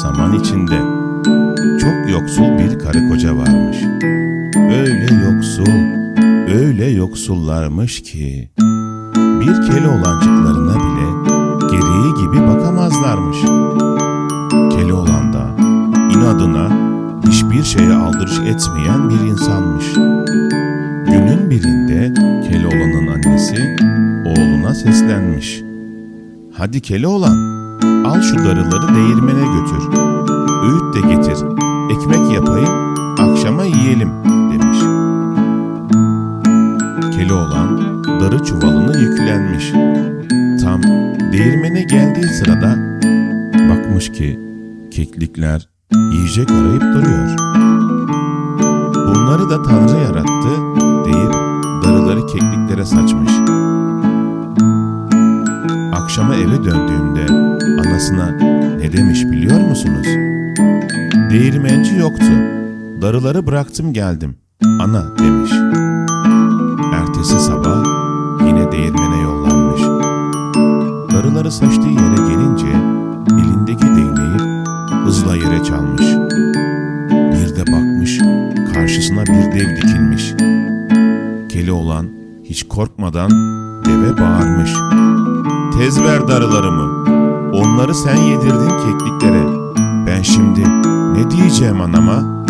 saman içinde çok yoksul bir karı koca varmış. Öyle yoksul, öyle yoksullarmış ki bir Keloğlancıklarına bile gereği gibi bakamazlarmış. Keloğlan da inadına hiçbir şeye aldırış etmeyen bir insanmış. Günün birinde Keloğlan'ın annesi oğluna seslenmiş. Hadi Keloğlan, al şu darıları değirmene götür. Öğüt de getir, ekmek yapayım, akşama yiyelim demiş. Keloğlan darı çuvalını yüklenmiş. Tam değirmene geldiği sırada bakmış ki keklikler yiyecek arayıp duruyor. Bunları da Tanrı yarattı deyip darıları kekliklere saçmış. Akşama eve döndüğümde anasına ne demiş biliyor musunuz? Değirmenci yoktu. Darıları bıraktım geldim. Ana demiş. Ertesi sabah yine değirmene yollanmış. Darıları saçtığı yere gelince elindeki değneği hızla yere çalmış. Bir de bakmış karşısına bir dev dikilmiş. Keloğlan hiç korkmadan deve bağırmış. Tez ver darılarımı. Onları sen yedirdin kekliklere. Ben şimdi ne diyeceğim anama?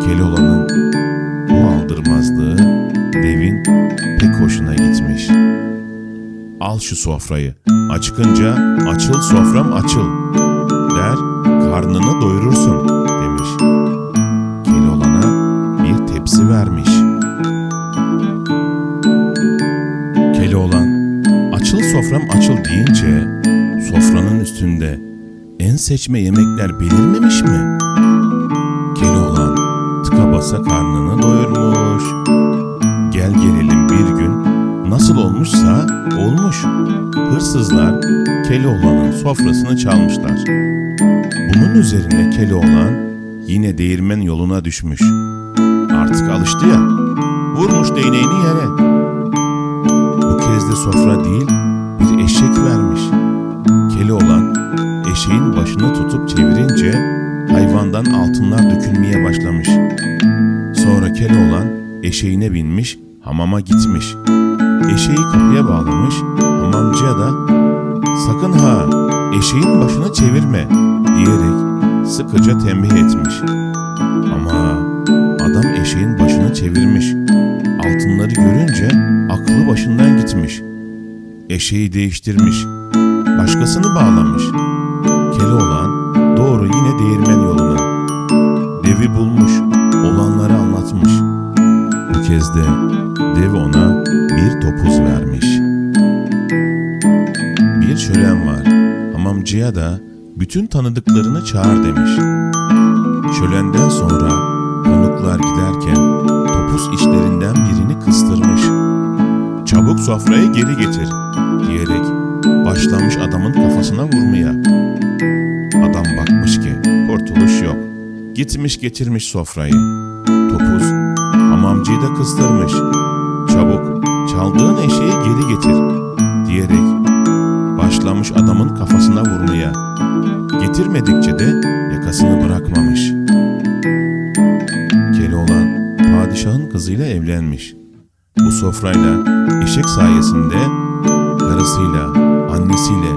Keloğlan'ın bu aldırmazlığı devin pek hoşuna gitmiş. Al şu sofrayı. Acıkınca açıl sofram açıl. Der karnını doyurursun demiş. Keloğlan'a bir tepsi vermiş. Keloğlan açıl sofram açıl deyince sofranın üstünde en seçme yemekler belirmemiş mi? Keloğlan tıka basa karnını doyurmuş. Gel gelelim bir gün nasıl olmuşsa olmuş. Hırsızlar Keloğlan'ın sofrasını çalmışlar. Bunun üzerine Keloğlan yine değirmen yoluna düşmüş. Artık alıştı ya. Vurmuş değneğini yere. Bu kez de sofra değil bir eşek vermiş. Keloğlan eşeğin başını tutup çevirince hayvandan altınlar dökülmeye başlamış. Sonra Keloğlan eşeğine binmiş hamama gitmiş. Eşeği kapıya bağlamış hamamcıya da sakın ha eşeğin başını çevirme diyerek sıkıca tembih etmiş. Ama adam eşeğin başını çevirmiş. Altınları görünce aklı başından gitmiş. Eşeği değiştirmiş. Başkasını bağlamış. Keloğlan doğru yine değirmen yoluna. Devi bulmuş, olanları anlatmış. Bu kez de dev ona bir topuz vermiş. Bir şölen var. Hamamcıya da bütün tanıdıklarını çağır demiş. Şölenden sonra konuklar giderken topuz işlerinden birini kıstırmış. Çabuk sofrayı geri getir başlamış adamın kafasına vurmaya. Adam bakmış ki kurtuluş yok. Gitmiş getirmiş sofrayı. Topuz hamamcıyı da kıstırmış. Çabuk çaldığın eşeği geri getir diyerek başlamış adamın kafasına vurmaya. Getirmedikçe de yakasını bırakmamış. Keloğlan padişahın kızıyla evlenmiş. Bu sofrayla eşek sayesinde karısıyla, annesiyle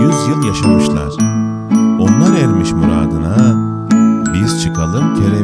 yüz yıl yaşamışlar. Onlar ermiş muradına, biz çıkalım kerevetine